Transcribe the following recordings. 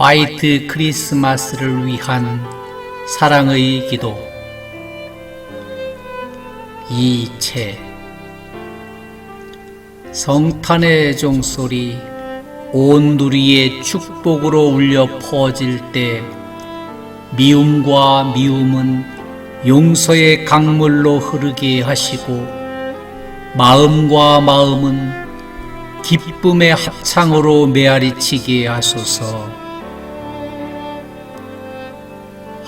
화이트 크리스마스를 위한 사랑의 기도. 이채 성탄의 종소리 온 누리의 축복으로 울려 퍼질 때 미움과 미움은 용서의 강물로 흐르게 하시고 마음과 마음은 기쁨의 합창으로 메아리치게 하소서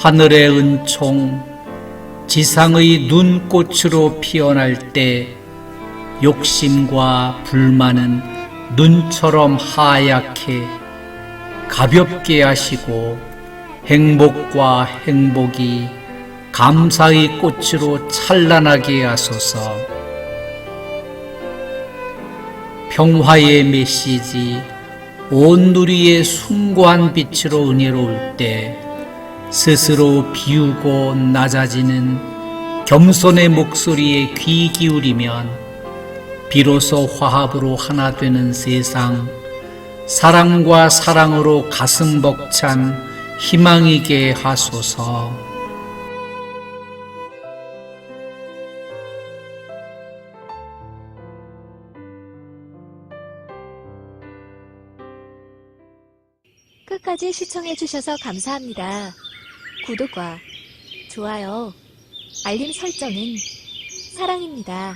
하늘의 은총 지상의 눈꽃으로 피어날 때 욕심과 불만은 눈처럼 하얗게 가볍게 하시고 행복과 행복이 감사의 꽃으로 찬란하게 하소서. 평화의 메시지 온 누리의 숭고한 빛으로 은혜로울 때 스스로 비우고 낮아지는 겸손의 목소리에 귀 기울이면 비로소 화합으로 하나 되는 세상, 사랑과 사랑으로 가슴 벅찬 희망이게 하소서. 끝까지 시청해주셔서 감사합니다. 구독과 좋아요, 알림 설정은 사랑입니다.